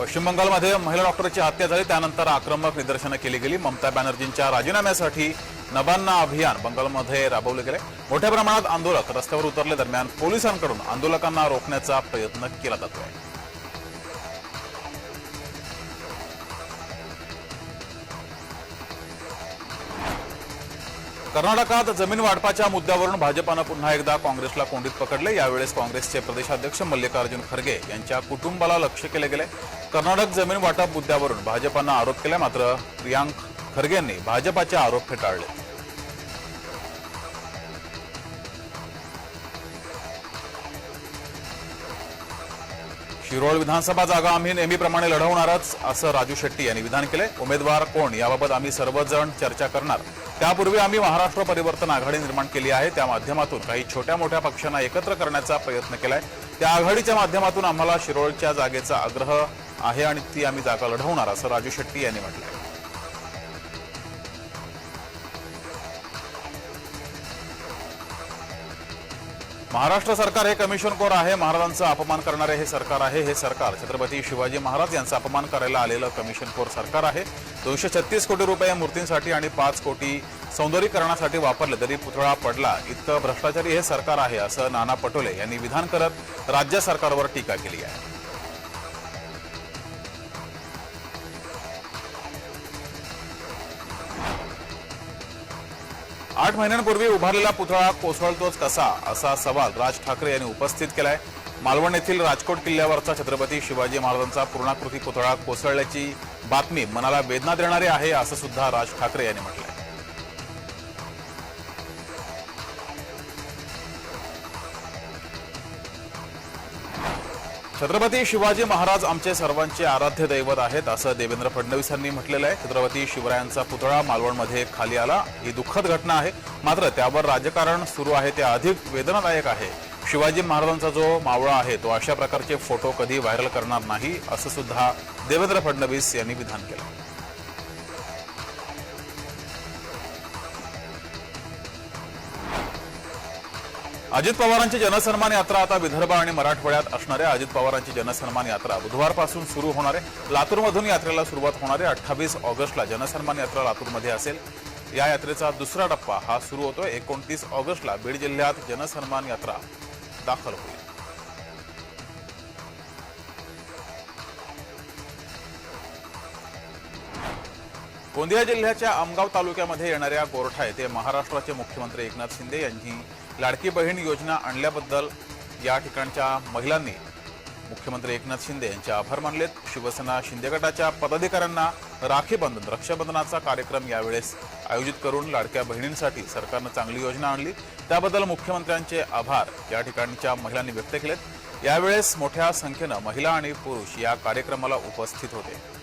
पश्चिम बंगालमध्ये महिला डॉक्टरची हत्या झाली. त्यानंतर आक्रमक निदर्शनं केली गेली. ममता बॅनर्जींच्या राजीनाम्यासाठी नबांना अभियान बंगालमध्ये राबवले गेले मोठ्या प्रमाणात आंदोलक रस्त्यावर उतरले दरम्यान पोलिसांकडून आंदोलकांना रोखण्याचा प्रयत्न केला जातोय. कर्नाटकात जमीन वाटपाच्या मुद्द्यावरून भाजपानं पुन्हा एकदा काँग्रेसला कोंडीत पकडले. यावेळेस काँग्रेसचे प्रदेशाध्यक्ष मल्लिकार्जुन खरगे यांच्या कुटुंबाला लक्ष केले गेले. कर्नाटक जमीन वाटप मुद्द्यावरून भाजपानं आरोप केला मात्र प्रियांक खरगे यांनी भाजपाचे आरोप फेटाळले. शिरोळ विधानसभा जागा आम्ही नेहमीप्रमाणे लढवणारच असं राजू शेट्टी यांनी विधान केले. उमेदवार कोण? याबाबत आम्ही सर्वजण चर्चा करणार. त्यापूर्वी आम्ही महाराष्ट्र परिवर्तन आघाडी निर्माण केली आहे. त्या माध्यमातून काही छोट्या मोठ्या पक्षांना एकत्र करण्याचा प्रयत्न केलाय. त्या आघाडीच्या माध्यमातून आम्हाला शिरोळच्या जागेचा आग्रह आहे आणि ती आम्ही जागा लढवणार असं राजू शेट्टी यांनी म्हटलं महाराष्ट्र सरकार हे कमिशन कोर आहे महाराजांचा अपमान करणारे हे सरकार आहे हे सरकार. छत्रपती शिवाजी महाराज यांचा अपमान करायला आलेलं कमिशन कोर सरकार आहे. दोनशे छत्तीस कोटी रुपये मूर्तींसाठी आणि पाच कोटी सौंदर्यीकरणासाठी वापरले तरी पुतळा पडला. इतकं भ्रष्टाचारी हे सरकार आहे असं नाना पटोले यांनी विधान करत राज्य सरकारवर टीका केली आहे. आठ महिन्यांपूर्वी उभारलेला पुतळा कोसळतोच कसा असा सवाल राज ठाकरे यांनी उपस्थित केलाय. मालवण येथील राजकोट किल्ल्यावरचा छत्रपती शिवाजी महाराजांचा पूर्णाकृती पुतळा कोसळल्याची बातमी मनाला वेदना देणारी आहे असं सुद्धा राज ठाकरे यांनी म्हटलं छत्रपती शिवाजी महाराज आमचे सर्वांचे आराध्य दैवत आहेत असं देवेंद्र फडणवीस यांनी म्हटलेलं आहे. छत्रपती शिवरायांचा पुतळा मालवणमध्ये खाली आला. ही दुःखद घटना आहे. मात्र त्यावर राजकारण सुरू आहे ते अधिक वेदनादायक आहे. शिवाजी महाराजांचा जो मावळा आहे तो अशा प्रकारचे फोटो कधी व्हायरल करणार नाही असं सुद्धा देवेंद्र फडणवीस यांनी विधान केलं. अजित पवारांची जनसन्मान यात्रा आता विदर्भ आणि मराठवाड्यात असणाऱ्या अजित पवारांची जनसन्मान यात्रा बुधवारपासून सुरू होणार आहे. लातूरमधून यात्रेला सुरुवात होणार आहे. अठ्ठावीस ऑगस्टला जनसन्मान यात्रा लातूरमध्ये असेल. या यात्रेचा दुसरा टप्पा हा सुरू होतोय. एकोणतीस ऑगस्टला बीड जिल्ह्यात जनसन्मान यात्रा दाखल होईल. गोंदिया जिल्ह्याच्या आमगाव तालुक्यामध्ये येणाऱ्या गोरठा येथे महाराष्ट्राचे मुख्यमंत्री एकनाथ शिंदे यांनी लाडकी बहीण योजना आणल्याबद्दल या ठिकाणच्या महिलांनी मुख्यमंत्री एकनाथ शिंदे यांचे आभार मानलेत. शिवसेना शिंदे गटाच्या पदाधिकाऱ्यांना राखी बंधन रक्षाबंधनाचा कार्यक्रम यावेळेस आयोजित करून लाडक्या बहिणींसाठी सरकारनं चांगली योजना आणली. त्याबद्दल मुख्यमंत्र्यांचे आभार या ठिकाणच्या महिलांनी व्यक्त केलेत. यावेळेस मोठ्या संख्येनं महिला आणि पुरुष या कार्यक्रमाला उपस्थित होते.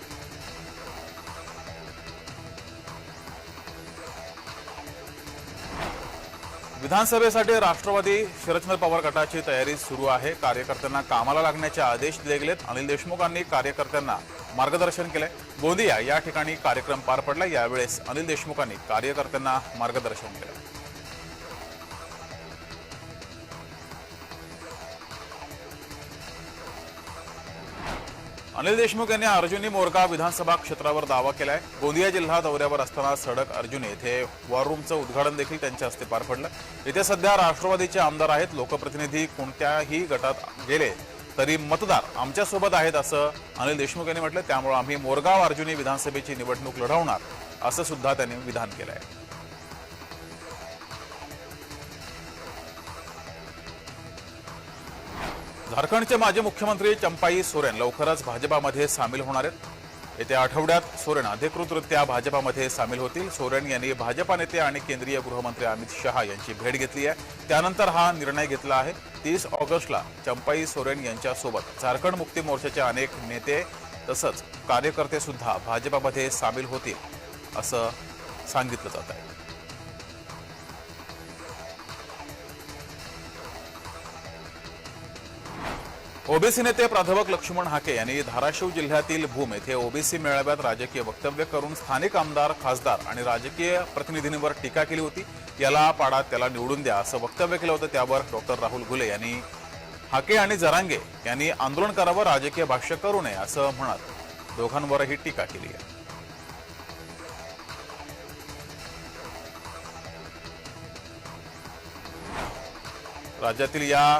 विधानसभेसाठी राष्ट्रवादी शरदचंद्र पवार गटाची तयारी सुरू आहे. कार्यकर्त्यांना कामाला लागण्याचे आदेश दिले गेलेत. अनिल देशमुखांनी कार्यकर्त्यांना मार्गदर्शन केलंय. गोंदिया या ठिकाणी कार्यक्रम पार पडला यावेळेस अनिल देशमुखांनी कार्यकर्त्यांना मार्गदर्शन केलं अनिल देशमुख यांनी अर्जुनी मोरका विधानसभा क्षेत्रावर दावा केलाय. गोंदिया जिल्हा दौऱ्यावर असताना सडक अर्जुन येथे वॉर रूमचं उद्घाटन देखील त्यांच्या हस्ते पार पडलं. इथे सध्या राष्ट्रवादीचे आमदार आहेत. लोकप्रतिनिधी कोणत्याही गटात गेले तरी मतदार आमच्यासोबत आहेत असं अनिल देशमुख यांनी म्हटलं. त्यामुळे आम्ही मोरगाव अर्जुनी विधानसभेची निवडणूक लढवणार असं सुद्धा त्यांनी विधान केलं आहे झारखंडचे माजी मुख्यमंत्री चंपाई सोरेन लवकरच भाजपामध्ये सामील होणार आहेत. येत्या आठवड्यात सोरेन अधिकृतरित्या भाजपामध्ये सामील होतील. सोरेन यांनी भाजपा नेते आणि केंद्रीय गृहमंत्री अमित शहा यांची भेट घेतली आहे. त्यानंतर हा निर्णय घेतला आहे. तीस ऑगस्टला चंपाई सोरेन यांच्यासोबत झारखंड मुक्ती मोर्चाचे अनेक नेते तसंच कार्यकर्ते सुद्धा भाजपामध्ये सामील होतील असं सांगितलं जात आहे. ओबीसी नेते प्राध्यापक लक्ष्मण हाके यांनी धाराशिव जिल्ह्यातील भूम येथे ओबीसी मेळाव्यात राजकीय वक्तव्य करून स्थानिक आमदार खासदार आणि राजकीय प्रतिनिधींवर टीका केली होती. याला पाडा त्याला निवडून द्या असं वक्तव्य केलं होतं त्यावर डॉक्टर राहुल घुले यांनी. हाके आणि जरांगे यांनी आंदोलन करावं राजकीय भाष्य करू नये असं म्हणत दोघांवरही टीका केली आहे. राज्यातील या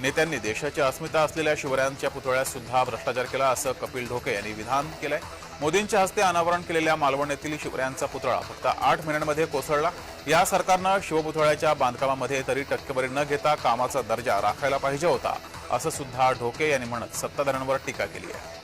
नेत्यांनी देशाची अस्मिता असलेल्या शिवरायांच्या पुतळ्यात सुद्धा भ्रष्टाचार केला असं कपिल ढोके यांनी विधान केलंय. मोदींच्या हस्ते अनावरण केलेल्या मालवणीतील शिवरायांचा पुतळा फक्त आठ महिन्यांमध्ये कोसळला. या सरकारनं शिवपुतळ्याच्या बांधकामामध्ये तरी टक्केवारी न घेता कामाचा दर्जा राखायला पाहिजे होता असं सुद्धा ढोके यांनी म्हणत सत्ताधाऱ्यांवर टीका केली आहे.